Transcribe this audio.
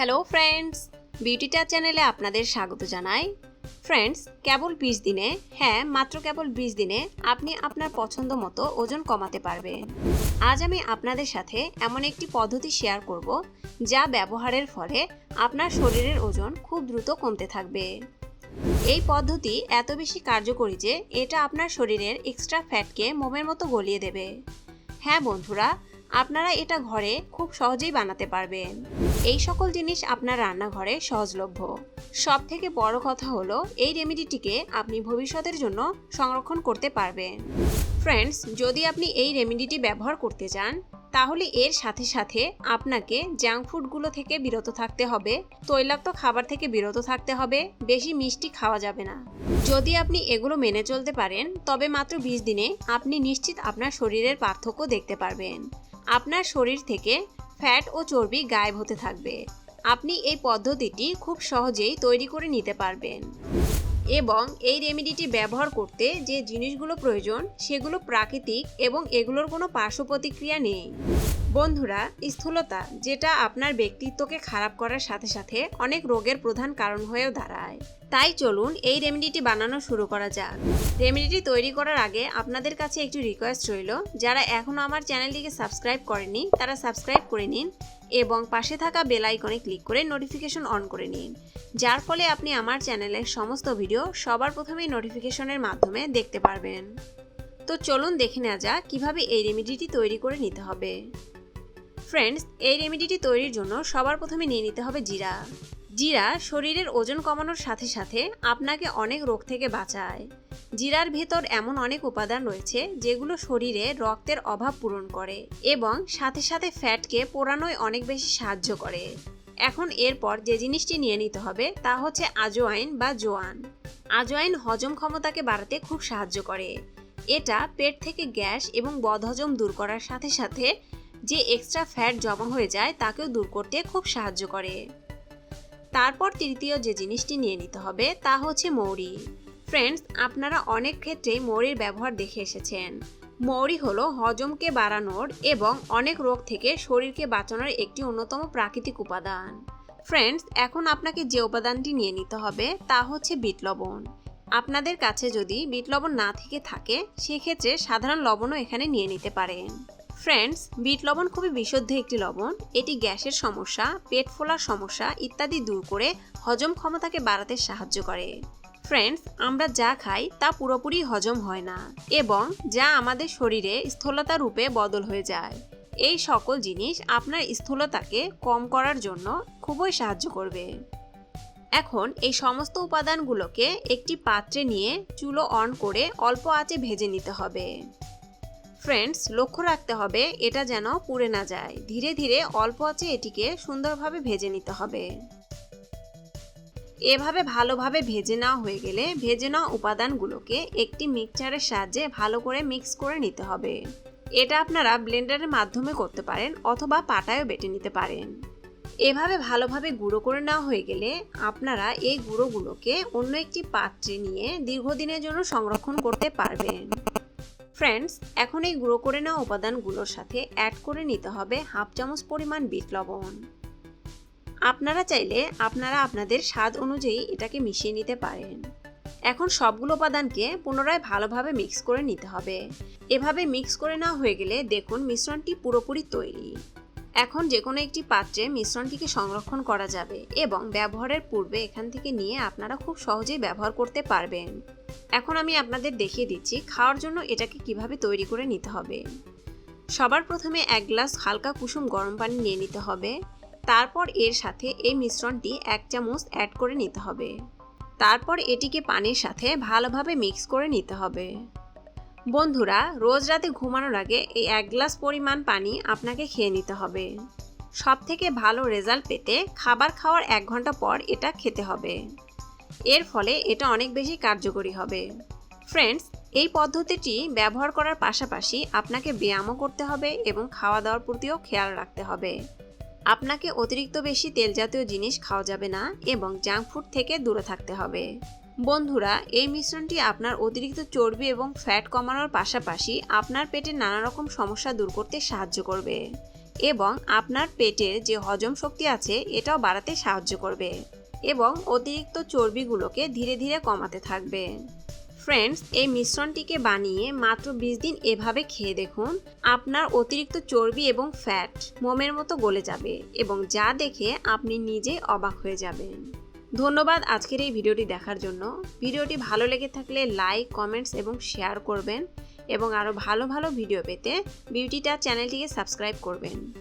Hello friends বিউটিটা চ্যানেলে আপনাদের স্বাগত জানাই। ফ্রেন্ডস কেবল বিশ দিনে হ্যাঁ মাত্র কেবল বিশ দিনে আপনি আপনার পছন্দ মতো ওজন কমাতে পারবেন। আজ আমি আপনাদের সাথে এমন একটি পদ্ধতি শেয়ার করব, যা ব্যবহারের ফলে আপনার শরীরের ওজন খুব দ্রুত কমতে থাকবে। এই পদ্ধতি এত বেশি কার্যকরী যে এটা আপনার শরীরের এক্সট্রা ফ্যাটকে মোমের মতো গলিয়ে দেবে। হ্যাঁ বন্ধুরা আপনারা এটা ঘরে খুব সহজেই বানাতে পারবেন। এই সকল জিনিস আপনার রান্নাঘরে সহজলভ্য। সব থেকে বড় কথা হলো, এই রেমেডিটিকে আপনি ভবিষ্যতের জন্য সংরক্ষণ করতে পারবেন। ফ্রেন্ডস যদি আপনি এই রেমেডিটি ব্যবহার করতে চান, তাহলে এর সাথে সাথে আপনাকে জাঙ্ক ফুডগুলো থেকে বিরত থাকতে হবে, তৈলাক্ত খাবার থেকে বিরত থাকতে হবে, বেশি মিষ্টি খাওয়া যাবে না। যদি আপনি এগুলো মেনে চলতে পারেন, তবে মাত্র বিশ দিনে আপনি নিশ্চিত আপনার শরীরের পার্থক্য দেখতে পারবেন। আপনার শরীর থেকে ফ্যাট ও চর্বি গায়েব হতে থাকবে। আপনি এই পদ্ধতিটি খুব সহজেই তৈরি করে নিতে পারবেন। এবং এই রেমেডিটি ব্যবহার করতে যে জিনিসগুলো প্রয়োজন, সেগুলো প্রাকৃতিক এবং এগুলোর কোনো পার্শ্ব প্রতিক্রিয়া নেই। বন্ধুরা, স্থূলতা, যেটা আপনার ব্যক্তিত্বকে খারাপ করার সাথে সাথে অনেক রোগের প্রধান কারণ হয়েও দাঁড়ায়। তাই চলুন এই রেমেডিটি বানানো শুরু করা যাক। রেমেডিটি তৈরি করার আগে আপনাদের কাছে একটি রিকোয়েস্ট রইল। যারা এখনও আমার চ্যানেলটিকে সাবস্ক্রাইব করেনি, তারা সাবস্ক্রাইব করে নিন এবং পাশে থাকা বেল আইকনে ক্লিক করে নোটিফিকেশন অন করে নিন। যার ফলে আপনি আমার চ্যানেলের সমস্ত ভিডিও সবার প্রথমেই নোটিফিকেশনের মাধ্যমে দেখতে পারবেন। তো চলুন দেখে নেওয়া যাক কীভাবে এই রেমেডিটি তৈরি করে নিতে হবে। ফ্রেন্ডস এই রেমেডিটি তৈরির জন্য সবার প্রথমে নিয়ে নিতে হবে জিরা। জিরা শরীরের ওজন কমানোর সাথে সাথে আপনাকে অনেক রোগ থেকে বাঁচায়। জিরার ভেতর এমন অনেক উপাদান রয়েছে যেগুলো শরীরে রক্তের অভাব পূরণ করে এবং সাথে সাথে ফ্যাটকে পোড়ানোয় অনেক বেশি সাহায্য করে। এখন এরপর যে জিনিসটি নিয়ে নিতে হবে তা হচ্ছে আজোয়াইন বা জোয়ান। আজোয়াইন হজম ক্ষমতাকে বাড়াতে খুব সাহায্য করে। এটা পেট থেকে গ্যাস এবং বদহজম দূর করার সাথে সাথে যে এক্সট্রা ফ্যাট জমা হয়ে যায় তাকেও দূর করতে খুব সাহায্য করে। তারপর তৃতীয় যে জিনিসটি নিয়ে নিতে হবে তা হচ্ছে মৌরি। ফ্রেন্ডস আপনারা অনেক ক্ষেত্রেই মৌরির ব্যবহার দেখে এসেছেন। মৌরি হলো হজমকে বাড়ানোর এবং অনেক রোগ থেকে শরীরকে বাঁচানোর একটি অন্যতম প্রাকৃতিক উপাদান। ফ্রেন্ডস এখন আপনাকে যে উপাদানটি নিয়ে নিতে হবে তা হচ্ছে বিট লবণ। আপনাদের কাছে যদি বিট লবণ না থেকে থাকে, সেক্ষেত্রে সাধারণ লবণও এখানে নিয়ে নিতে পারেন। ফ্রেন্ডস বিট লবণ খুবই বিশুদ্ধ একটি লবণ। এটি গ্যাসের সমস্যা, পেট ফোলার সমস্যা ইত্যাদি দূর করে হজম ক্ষমতাকে বাড়াতে সাহায্য করে। ফ্রেন্ডস আমরা যা খাই তা পুরোপুরি হজম হয় না এবং যা আমাদের শরীরে স্থূলতা রূপে বদল হয়ে যায়। এই সকল জিনিস আপনার স্থূলতাকে কম করার জন্য খুবই সাহায্য করবে। এখন এই সমস্ত উপাদানগুলোকে একটি পাত্রে নিয়ে চুলো অন করে অল্প আঁচে ভেজে নিতে হবে। ফ্রেন্ডস লক্ষ্য রাখতে হবে, এটা যেন পুড়ে না যায়। ধীরে ধীরে অল্প আঁচে এটিকে সুন্দরভাবে ভেজে নিতে হবে। এভাবে ভালোভাবে ভেজে নেওয়া হয়ে গেলে ভেজে নেওয়া উপাদানগুলোকে একটি মিক্সচারের সাহায্যে ভালো করে মিক্স করে নিতে হবে। এটা আপনারা ব্লেন্ডারের মাধ্যমে করতে পারেন অথবা পাটায়ও বেটে নিতে পারেন। এভাবে ভালোভাবে গুঁড়ো করে নেওয়া হয়ে গেলে আপনারা এই গুঁড়োগুলোকে অন্য একটি পাত্রে নিয়ে দীর্ঘদিনের জন্য সংরক্ষণ করতে পারবেন। ফ্রেন্ডস এখন এই গুঁড়ো করে নেওয়া উপাদানগুলোর সাথে অ্যাড করে নিতে হবে হাফ চামচ পরিমাণ বিট লবণ। আপনারা চাইলে আপনারা আপনাদের স্বাদ অনুযায়ী এটাকে মিশিয়ে নিতে পারেন। এখন সবগুলো উপাদানকে পুনরায় ভালোভাবে মিক্স করে নিতে হবে। এভাবে মিক্স করে নেওয়া হয়ে গেলে দেখুন মিশ্রণটি পুরোপুরি তৈরি। এখন যে কোনো একটি পাত্রে মিশ্রণটিকে সংরক্ষণ করা যাবে এবং ব্যবহারের পূর্বে এখান থেকে নিয়ে আপনারা খুব সহজেই ব্যবহার করতে পারবেন। এখন আমি আপনাদের দেখিয়ে দিচ্ছি খাওয়ার জন্য এটাকে কীভাবে তৈরি করে নিতে হবে। সবার প্রথমে এক গ্লাস হালকা কুসুম গরম পানি নিয়ে নিতে হবে। তারপর এর সাথে এই মিশ্রণটি এক চামচ অ্যাড করে নিতে হবে। তারপর এটিকে পানির সাথে ভালোভাবে মিক্স করে নিতে হবে। বন্ধুরা, রোজ রাতে ঘুমানোর আগে এই এক গ্লাস পরিমাণ পানি আপনাকে খেয়ে নিতে হবে। সব থেকে ভালো রেজাল্ট পেতে খাবার খাওয়ার এক ঘণ্টা পর এটা খেতে হবে। এর ফলে এটা অনেক বেশি কার্যকরী হবে। ফ্রেন্ডস এই পদ্ধতিটি ব্যবহার করার পাশাপাশি আপনাকে ব্যায়ামও করতে হবে এবং খাওয়া দাওয়ার প্রতিও খেয়াল রাখতে হবে। আপনাকে অতিরিক্ত বেশি তেল জাতীয় জিনিস খাওয়া যাবে না এবং জাঙ্ক ফুড থেকে দূরে থাকতে হবে। বন্ধুরা, এই মিশ্রণটি আপনার অতিরিক্ত চর্বি এবং ফ্যাট কমানোর পাশাপাশি আপনার পেটে নানা রকম সমস্যা দূর করতে সাহায্য করবে এবং আপনার পেটের যে হজম শক্তি আছে, এটাও বাড়াতে সাহায্য করবে। এবং অতিরিক্ত চর্বিগুলোকে ধীরে ধীরে কমাতে থাকবে। ফ্রেন্ডস এই মিশ্রণটিকে বানিয়ে মাত্র বিশ দিন এভাবে খেয়ে দেখুন। আপনার অতিরিক্ত চর্বি এবং ফ্যাট মোমের মতো গলে যাবে এবং যা দেখে আপনি নিজে অবাক হয়ে যাবেন। ধন্যবাদ আজকের এই ভিডিওটি দেখার জন্য। ভিডিওটি ভালো লেগে থাকলে লাইক কমেন্টস এবং শেয়ার করবেন এবং আরও ভালো ভালো ভিডিও পেতে বিউটিটা চ্যানেলটিকে সাবস্ক্রাইব করবেন।